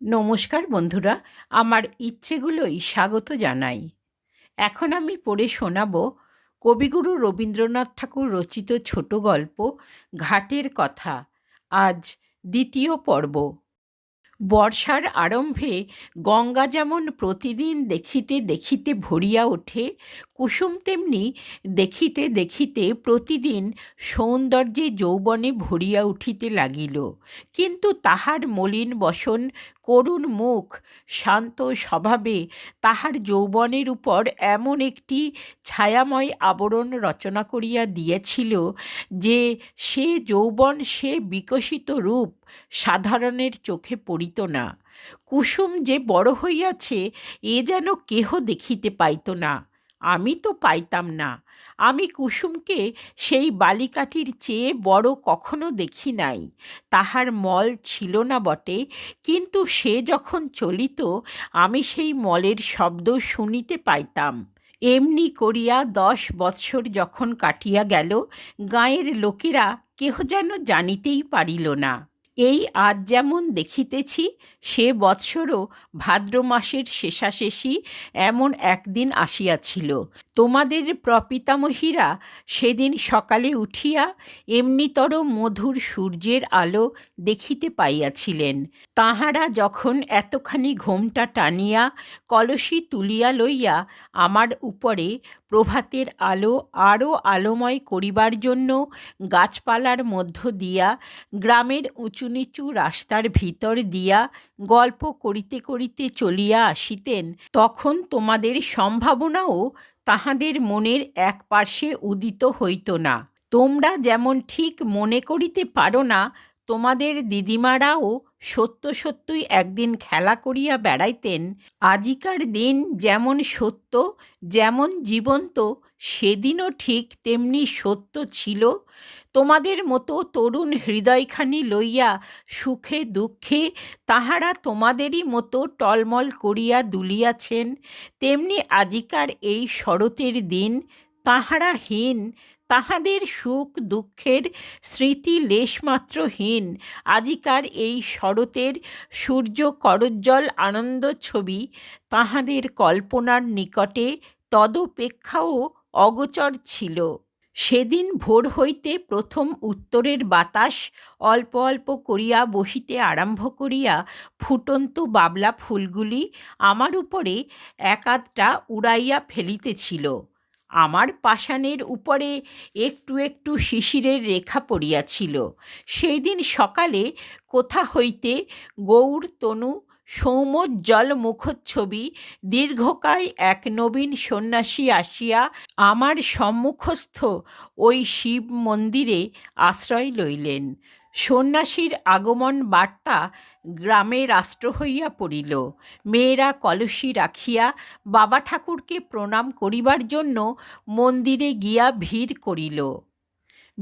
নমস্কার বন্ধুরা, আমার ইচ্ছেগুলোই স্বাগত জানাই। এখন আমি পড়ে শোনাব কবিগুরু রবীন্দ্রনাথ ঠাকুর রচিত ছোট গল্প, ঘাটের কথা। আজ দ্বিতীয় পর্ব। বর্ষার আরম্ভে গঙ্গা যেমন প্রতিদিন দেখিতে দেখিতে ভরিয়া ওঠে, কুসুম তেমনি দেখিতে দেখিতে প্রতিদিন সৌন্দর্যে যৌবনে ভরিয়া উঠিতে লাগিল। কিন্তু তাহার মলিন বসন, করুণ মুখ, শান্ত স্বভাবে তাহার যৌবনের উপর এমন একটি ছায়াময় আবরণ রচনা করিয়া দিয়েছিল যে সে যৌবন সে বিকশিত রূপ সাধারণের চোখে পড়িত না। কুসুম যে বড় হইয়াছে, এ যেন কেহ দেখিতে পাইত না। আমি তো পাইতাম না। আমি কুসুমকে সেই বালিকাটির চেয়ে বড় কখনো দেখি নাই। তাহার মল ছিল না বটে, কিন্তু সে যখন চলিত, আমি সেই মলের শব্দ শুনিতে পাইতাম। এমনি করিয়া দশ বৎসর যখন কাটিয়া গেল, গাঁয়ের লোকেরা কেহ যেন জানিতেই পারিল না। এই আজ যেমন দেখিতেছি, সে বৎসরও ভাদ্র মাসের শেষাশেষি এমন একদিন আসিয়াছিল। তোমাদের প্রপিতামহীরা সেদিন সকালে উঠিয়া এমনিতর মধুর সূর্যের আলো দেখিতে পাইয়াছিলেন। তাহারা যখন এতখানি ঘোমটা টানিয়া কলসি তুলিয়া লইয়া আমার উপরে প্রভাতের আলো আরও আলোময় করিবার জন্য গাছপালার মধ্য দিয়া, গ্রামের উঁচু নিচু রাস্তার ভিতর দিয়া গল্প করিতে করিতে চলিয়া আসিতেন, তখন তোমাদের সম্ভাবনাও তাহাদের মনের এক পার্শ্বে উদিত হইত না। তোমরা যেমন ঠিক মনে করিতে পারো না তোমাদের দিদিমারাও সত্য সত্যই একদিন খেলা করিয়া বেড়াইতেন, আজিকার দিন যেমন সত্য, যেমন জীবন্ত, সেদিনও ঠিক তেমনি সত্য ছিল। তোমাদের মতো তরুণ হৃদয়খানি লইয়া সুখে দুঃখে তাহারা তোমাদেরই মতো টলমল করিয়া দুলিয়াছেন। তেমনি আজিকার এই শরতের দিন তাহারা হীন তাহাদের সুখ দুঃখের স্মৃতি লেশমাত্রহীন। আজিকার এই শরতের সূর্য করজ্জ্বল আনন্দ ছবি তাহাদের কল্পনার নিকটে তদপেক্ষাও অগোচর ছিল। সেদিন ভোর হইতে প্রথম উত্তরের বাতাস অল্প অল্প করিয়া বহিতে আরম্ভ করিয়া ফুটন্ত বাবলা ফুলগুলি আমার উপরে একাধটা উড়াইয়া ফেলিতেছিল। আমার পাষাণের উপরে একটু একটু শিশিরের রেখা পড়িয়াছিল। সেই দিন সকালে কোথা হইতে গৌর, তনু, সৌমোজ্জ্বল মুখচ্ছবি, দীর্ঘকায় এক নবীন সন্ন্যাসী আসিয়া আমার সম্মুখস্থ ওই শিব মন্দিরে আশ্রয় লইলেন। সন্ন্যাসীর আগমন বার্তা গ্রামে রাষ্ট্র হইয়া পড়িল। মেয়েরা কলসি রাখিয়া বাবা ঠাকুরকে প্রণাম করিবার জন্য মন্দিরে গিয়া ভিড় করিল।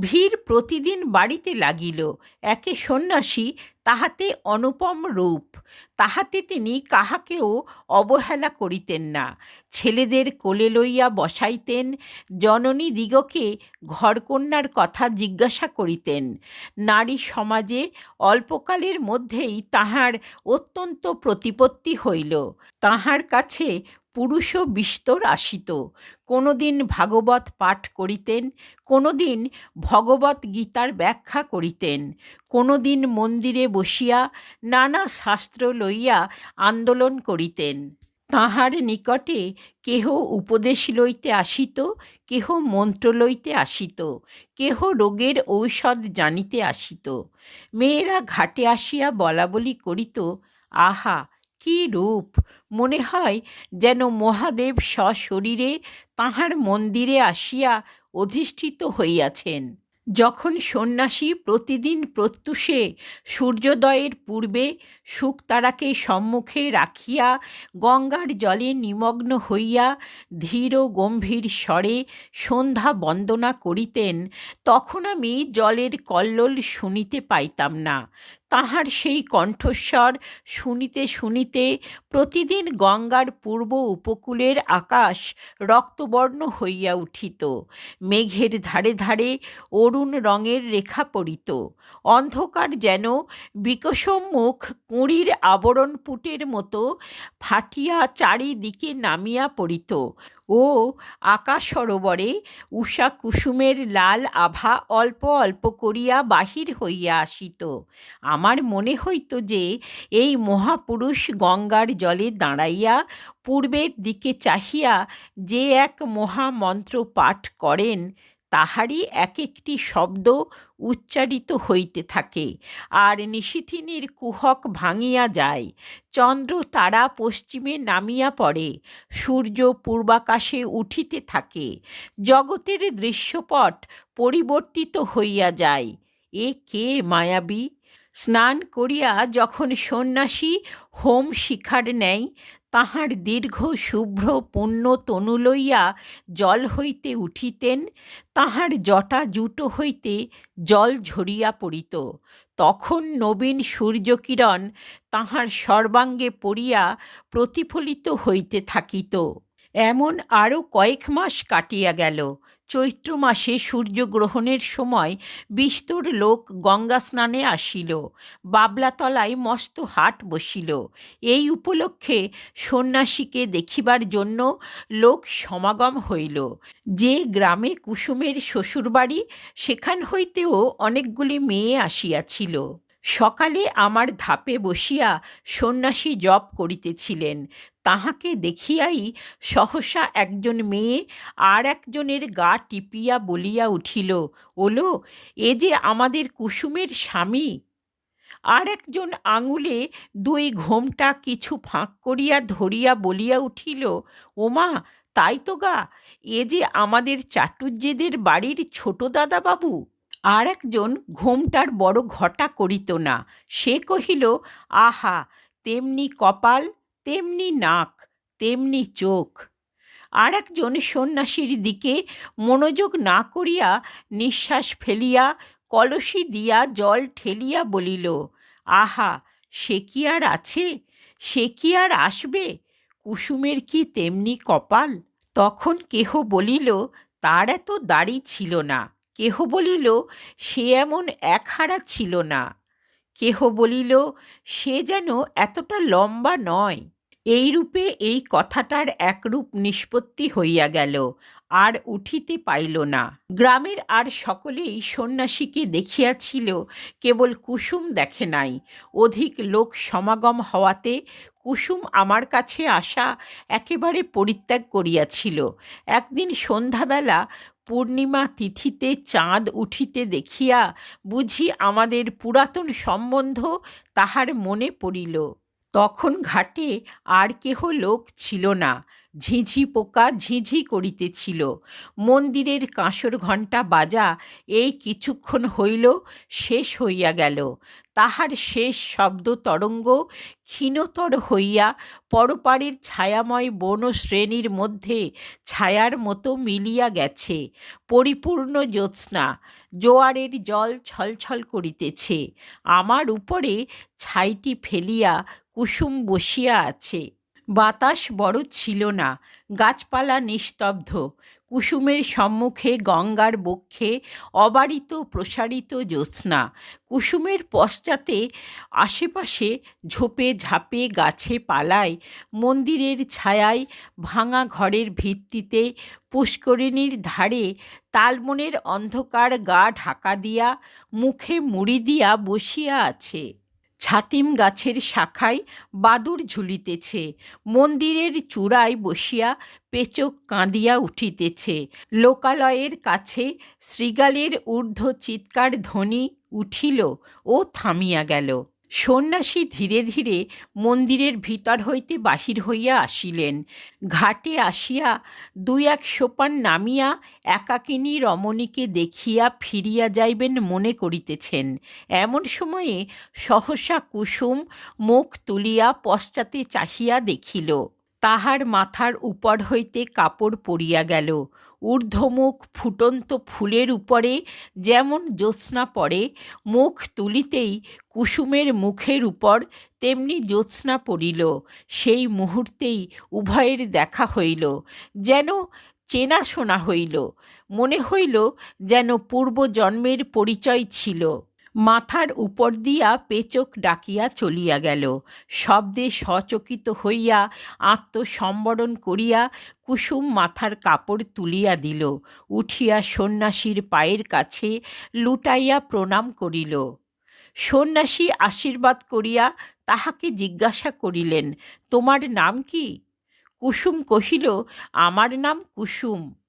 ভিড় প্রতিদিন বাড়িতে লাগিল। একে সন্ন্যাসী তাহাতে অনুপম রূপ। তাহাতে তিনি কাহাকেও অবহেলা করিতেন না। ছেলেদের কোলে লইয়া বসাইতেন, জননী দিগকে ঘরকন্যার কথা জিজ্ঞাসা করিতেন। নারী সমাজে অল্পকালের মধ্যেই তাহার অত্যন্ত প্রতিপত্তি হইল। তাহার কাছে পুরুষও বিস্তর আসিত। কোনো দিন ভাগবত পাঠ করিতেন কোনো দিন ভগবত গীতার ব্যাখ্যা করিতেন। কোনো দিন মন্দিরে বসিয়া নানা শাস্ত্র লইয়া আন্দোলন করিতেন। তাহার নিকটে কেহ উপদেশ লইতে আসিত, কেহ মন্ত্র লইতে আসিত, কেহ রোগের ঔষধ জানিতে আসিত। মেয়েরা ঘাটে আসিয়া বলাবলি করিত, আহা কি রূপ? মনে হয় যেন মহাদেব সশরীরে তাহার মন্দিরে আসিয়া অধিষ্ঠিত হইয়াছেন। যখন সন্ন্যাসী প্রতিদিন প্রত্যুষে সূর্যোদয়ের পূর্বে শুকতারাকে সম্মুখে রাখিয়া গঙ্গার জলে নিমগ্ন হইয়া ধীর গম্ভীর স্বরে সন্ধ্যা বন্দনা করিতেন, তখন আমি জলের কল্লোল শুনিতে পাইতাম না। তাহার সেই কণ্ঠস্বর শুনিতে শুনিতে প্রতিদিন গঙ্গার পূর্ব উপকূলের আকাশ রক্তবর্ণ হইয়া উঠিত। মেঘের ধারে ধারে অরুণ রঙের রেখা পড়িত। অন্ধকার যেন বিকশোন্মুখ কুঁড়ির আবরণ পুটের মতো ফাটিয়া চারিদিকে নামিয়া পড়িত। ও আকাশ সরোবরে উষা কুসুমের লাল আভা অল্প অল্প করিয়া বাহির হইয়া আসিত। আমার মনে হইত যে এই মহাপুরুষ গঙ্গার জলে দাঁড়াইয়া পূর্বের দিকে চাহিয়া যে এক মহামন্ত্র পাঠ করেন তাহারই এক একটি শব্দ উচ্চারিত হইতে থাকে, আর নিশিথিনীর কুহক ভাঙিয়া যায়। চন্দ্র তারা পশ্চিমে নামিয়া পড়ে, সূর্য পূর্বাকাশে উঠিতে থাকে। জগতের দৃশ্যপট পরিবর্তিত হইয়া যায়। এ কে মায়াবী? স্নান করিয়া যখন সন্ন্যাসী হোম শিখার নেয় তাহার দীর্ঘ শুভ্র পুণ্য তনু লইয়া জল হইতে উঠিতেন, তাহার জটা জুটো হইতে জল ঝরিয়া পড়িত। তখন নবীন সূর্যকিরণ তাহার সর্বাঙ্গে পড়িয়া প্রতিফলিত হইতে থাকিত। এমন আরও কয়েক মাস কাটিয়া গেল। চৈত্র মাসে সূর্যগ্রহণের সময় বিস্তর লোক গঙ্গা স্নানে আসিল। বাবলাতলায় মস্ত হাট বসিল। এই উপলক্ষে সন্ন্যাসীকে দেখিবার জন্য লোক সমাগম হইল। যে গ্রামে কুসুমের শ্বশুরবাড়ি, সেখান হইতেও অনেকগুলি মেয়ে আসিয়াছিল। সকালে আমার ধাপে বসিয়া সন্ন্যাসী জপ করিতেছিলেন। তাহাকে দেখিয়াই সহসা একজন মেয়ে আর একজনের গা টিপিয়া বলিয়া উঠিল, ওলো, এ যে আমাদের কুসুমের স্বামী? আর একজন আঙুলে দুই ঘোমটা কিছু ফাঁক করিয়া ধরিয়া বলিয়া উঠিল, ওমা, তাই তো গা, এ যে আমাদের চাটুজ্যেদের বাড়ির ছোট দাদা বাবু আর একজন ঘোমটার বড় ঘটা করিত না, সে কহিল, আহা, তেমনি কপাল তেমনি নাক, তেমনি চোখ। আর একজন সন্ন্যাসীর দিকে মনোযোগ না করিয়া নিঃশ্বাস ফেলিয়া কলসি দিয়া জল ঠেলিয়া বলিল, আহা, সে কি আর আছে? সে কি আর আসবে? কুসুমের কি তেমনি কপাল? তখন কেহ বলিল, তার এত দাড়ি ছিল না। কেহ বলিল, সে এমন একহারা ছিল না। কেহ বলিল, সে যেন এতটা লম্বা নয়। এইরূপে এই কথাটার একরূপ নিষ্পত্তি হইয়া গেল, আর উঠিতে পাইল না। গ্রামের আর সকলেই সন্ন্যাসীকে দেখিয়াছিল, কেবল কুসুম দেখে নাই। অধিক লোক সমাগম হওয়াতে কুসুম আমার কাছে আসা একেবারে পরিত্যাগ করিয়াছিল। একদিন সন্ধ্যাবেলা পূর্ণিমা তিথিতে চাঁদ উঠিতে দেখিয়া বুঝি আমাদের পুরাতন সম্বন্ধ তাহার মনে পড়িল। তখন ঘাটে আর কেহ লোক ছিল না। ঝিঝি পোকা ঝিঝি করিতেছিল। মন্দিরের কাঁসর ঘণ্টা বাজা এই কিছুক্ষণ হইল, শেষ হইয়া গেল। তাহার শেষ শব্দ তরঙ্গ ক্ষীণতর হইয়া পরপারের ছায়াময় বন শ্রেণির মধ্যে ছায়ার মতো মিলিয়া গেছে। পরিপূর্ণ জ্যোৎস্না, জোয়ারের জল ছলছল করিতেছে। আমার উপরে ছাইটি ফেলিয়া কুসুম বসিয়া আছে। বাতাস বড় ছিল না, গাছপালা নিস্তব্ধ। কুসুমের সম্মুখে গঙ্গার বক্ষে অবারিত প্রসারিত জ্যোৎস্না। কুসুমের পশ্চাতে আশেপাশে ঝোপে ঝাপে গাছে পালায়, মন্দিরের ছায়ায় ভাঙা ঘরের ভিত্তিতে পুষ্করিণীর ধারে তালমনের অন্ধকার গা ঢাকা দিয়া, মুখে মুড়ি দিয়া বসিয়া আছে। ছাতিম গাছের শাখায় বাদুর ঝুলিতেছে, মন্দিরের চূড়ায় বসিয়া পেচক কাঁদিয়া উঠিতেছে। লোকালয়ের কাছে শ্রীগালের ঊর্ধ্ব চিৎকার ধ্বনি উঠিল ও থামিয়া গেল। সন্ন্যাসী ধীরে ধীরে মন্দিরের ভিতর হইতে বাহির হইয়া আসিলেন। ঘাটে আসিয়া দুই এক সোপান নামিয়া একাকিনী রমণীকে দেখিয়া ফিরিয়া যাইবেন মনে করিতেছেন। এমন সময়ে সহসা কুসুম মুখ তুলিয়া পশ্চাতে চাহিয়া দেখিল। তাহার মাথার উপর হইতে কাপড় পড়িয়া গেল। ঊর্ধ্বমুখ ফুটন্ত ফুলের উপরে যেমন জ্যোৎস্না পড়ে, মুখ তুলিতেই কুসুমের মুখের উপর তেমনি জ্যোৎস্না পড়িল। সেই মুহূর্তেই উভয়ের দেখা হইল। যেন চেনাশোনা হইল। মনে হইল যেন পূর্বজন্মের পরিচয় ছিল। মাথার উপর দিয়া পেচক ডাকিয়া চলিয়া গেল। শব্দে সচকিত হইয়া আত্মসম্বরণ করিয়া কুসুম মাথার কাপড় তুলিয়া দিল। উঠিয়া সন্ন্যাসীর পায়ের কাছে লুটাইয়া প্রণাম করিল। সন্ন্যাসী আশীর্বাদ করিয়া তাহাকে জিজ্ঞাসা করিলেন, তোমার নাম কি? কুসুম কহিল, আমার নাম কুসুম।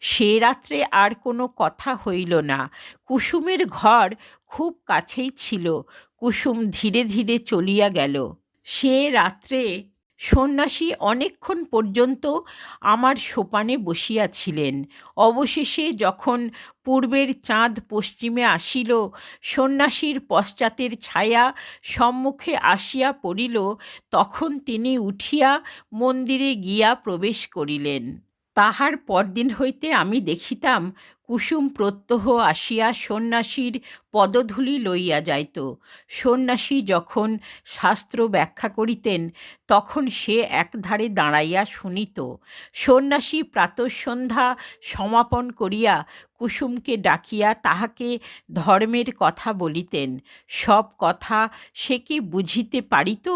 সে রাত্রে আর কোনো কথা হইল না। কুসুমের ঘর খুব কাছেই ছিল। কুসুম ধীরে ধীরে চলিয়া গেল। সে রাত্রে সন্ন্যাসী অনেকক্ষণ পর্যন্ত আমার সোপানে বসিয়াছিলেন। অবশেষে যখন পূর্বের চাঁদ পশ্চিমে আসিল, সন্ন্যাসীর পশ্চাতের ছায়া সম্মুখে আসিয়া পড়িল, তখন তিনি উঠিয়া মন্দিরে গিয়া প্রবেশ করিলেন। তাহার পরদিন হইতে আমি দেখিতাম কুসুম প্রত্যহ আসিয়া সন্ন্যাসীর পদধূলি লইয়া যাইত। সন্ন্যাসী যখন শাস্ত্র ব্যাখ্যা করিতেন, তখন সে একধারে দাঁড়াইয়া শুনিত। সন্ন্যাসী প্রাতঃসন্ধ্যা সমাপন করিয়া কুসুমকে ডাকিয়া তাহাকে ধর্মের কথা বলিতেন। সব কথা সে কি বুঝিতে পারিত?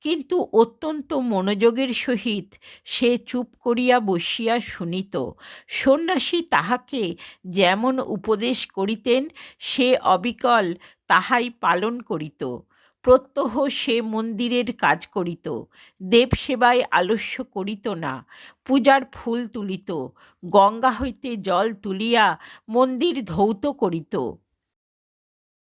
কিন্তু অত্যন্ত মনোযোগের সহিত সে চুপ করিয়া বসিয়া শুনিত। সন্ন্যাসী তাহাকে যেমন উপদেশ করিতেন, সে অবিকল তাহাই পালন করিত। প্রত্যহ সে মন্দিরের কাজ করিত দেবসেবায় আলস্য করিত না, পূজার ফুল তুলিত, গঙ্গা হইতে জল তুলিয়া মন্দির ধৌত করিত।